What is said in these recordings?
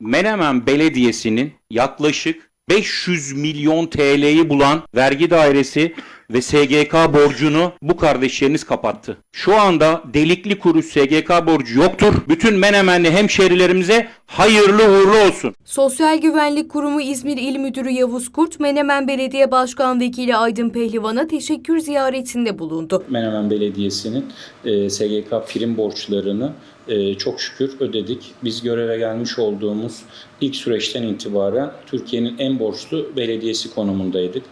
Menemen Belediyesi'nin yaklaşık 500 milyon TL'yi bulan vergi dairesi ve SGK borcunu bu kardeşleriniz kapattı. Şu anda delikli kuruş SGK borcu yoktur. Bütün Menemenli hemşerilerimize hayırlı uğurlu olsun. Sosyal Güvenlik Kurumu İzmir İl Müdürü Yavuz Kurt, Menemen Belediye Başkan Vekili Aydın Pehlivan'a teşekkür ziyaretinde bulundu. Menemen Belediyesi'nin e, SGK prim borçlarını e, çok şükür ödedik. Biz göreve gelmiş olduğumuz ilk süreçten itibaren Türkiye'nin en borçlu belediyesi konumundaydık.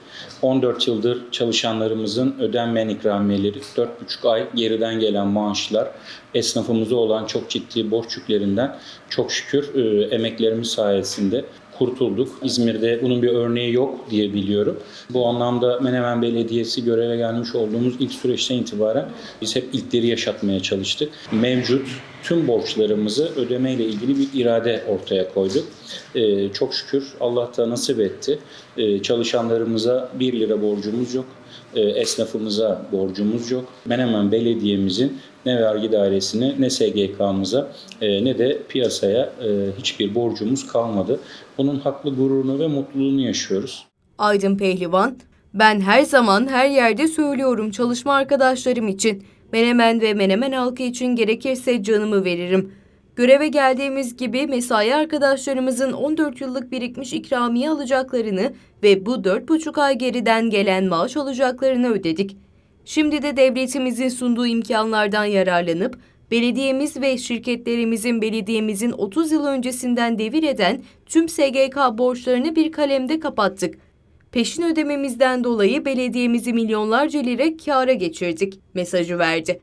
14 yıldır çalışanlarımızın ödenmeyen ikramiyeleri, 4,5 ay geriden gelen maaşlar, esnafımıza olan çok ciddi borç yüklerinden çok şükür e, emeklerimiz sayesinde kurtulduk. İzmir'de bunun bir örneği yok diye biliyorum. Bu anlamda Menemen Belediyesi göreve gelmiş olduğumuz ilk süreçten itibaren biz hep ilkleri yaşatmaya çalıştık. Mevcut tüm borçlarımızı ödemeyle ilgili bir irade ortaya koyduk. Ee, çok şükür Allah da nasip etti. Ee, çalışanlarımıza 1 lira borcumuz yok. Ee, esnafımıza borcumuz yok. Menemen Belediye'mizin ne vergi dairesine ne SGK'mıza e, ne de piyasaya e, hiçbir borcumuz kalmadı. Bunun haklı gururunu ve mutluluğunu yaşıyoruz. Aydın Pehlivan, ben her zaman her yerde söylüyorum çalışma arkadaşlarım için, Menemen ve Menemen halkı için gerekirse canımı veririm. Göreve geldiğimiz gibi mesai arkadaşlarımızın 14 yıllık birikmiş ikramiye alacaklarını ve bu 4,5 ay geriden gelen maaş alacaklarını ödedik. Şimdi de devletimizin sunduğu imkanlardan yararlanıp belediyemiz ve şirketlerimizin belediyemizin 30 yıl öncesinden devir eden tüm SGK borçlarını bir kalemde kapattık. Peşin ödememizden dolayı belediyemizi milyonlarca lira kâra geçirdik mesajı verdi.